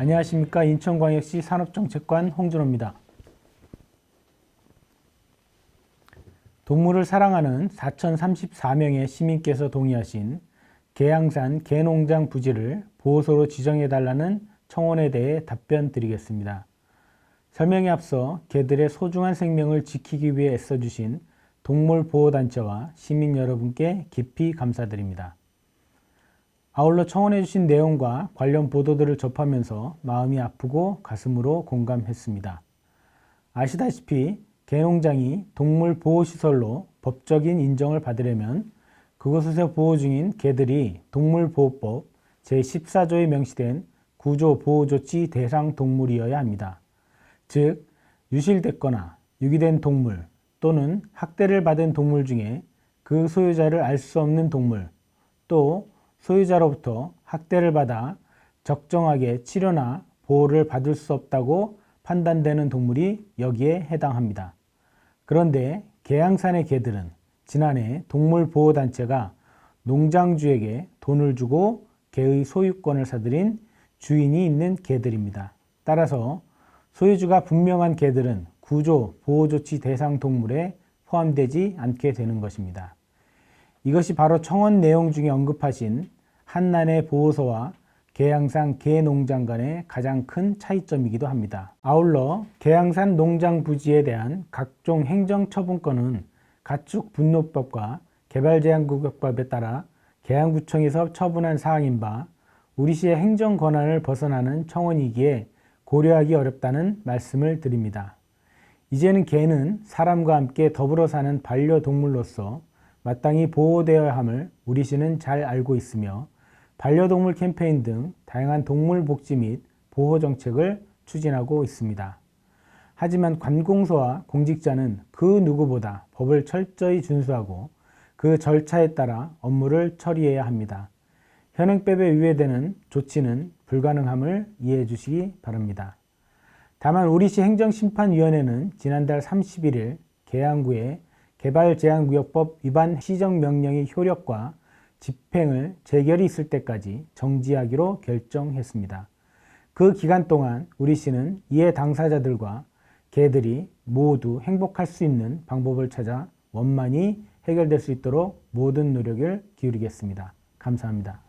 안녕하십니까 인천광역시 산업정책관 홍준호입니다. 동물을 사랑하는 4,034명의 시민께서 동의하신 계양산 개농장 부지를 보호소로 지정해달라는 청원에 대해 답변 드리겠습니다. 설명에 앞서 개들의 소중한 생명을 지키기 위해 애써주신 동물보호단체와 시민 여러분께 깊이 감사드립니다. 아울러 청원해주신 내용과 관련 보도들을 접하면서 마음이 아프고 가슴으로 공감했습니다. 아시다시피 개농장이 동물 보호시설로 법적인 인정을 받으려면 그곳에서 보호 중인 개들이 동물보호법 제14조에 명시된 구조보호조치 대상 동물이어야 합니다. 즉, 유실됐거나 유기된 동물 또는 학대를 받은 동물 중에 그 소유자를 알 수 없는 동물 또 소유자로부터 학대를 받아 적정하게 치료나 보호를 받을 수 없다고 판단되는 동물이 여기에 해당합니다. 그런데 계양산의 개들은 지난해 동물보호단체가 농장주에게 돈을 주고 개의 소유권을 사들인 주인이 있는 개들입니다. 따라서 소유주가 분명한 개들은 구조 보호조치 대상 동물에 포함되지 않게 되는 것입니다. 이것이 바로 청원 내용 중에 언급하신 한난의 보호소와 계양산 개농장 간의 가장 큰 차이점이기도 합니다. 아울러 계양산 농장 부지에 대한 각종 행정처분권은 가축 분노법과 개발제한구역법에 따라 계양구청에서 처분한 사항인 바 우리시의 행정 권한을 벗어나는 청원이기에 고려하기 어렵다는 말씀을 드립니다. 이제는 개는 사람과 함께 더불어 사는 반려동물로서 마땅히 보호되어야 함을 우리 시는 잘 알고 있으며 반려동물 캠페인 등 다양한 동물 복지 및 보호 정책을 추진하고 있습니다. 하지만 관공서와 공직자는 그 누구보다 법을 철저히 준수하고 그 절차에 따라 업무를 처리해야 합니다. 현행법에 위배되는 조치는 불가능함을 이해해 주시기 바랍니다. 다만 우리시 행정심판위원회는 지난달 31일 계양구의 개발제한구역법 위반 시정명령의 효력과 집행을 재결이 있을 때까지 정지하기로 결정했습니다. 그 기간 동안 우리시는 이해 당사자들과 개들이 모두 행복할 수 있는 방법을 찾아 원만히 해결될 수 있도록 모든 노력을 기울이겠습니다. 감사합니다.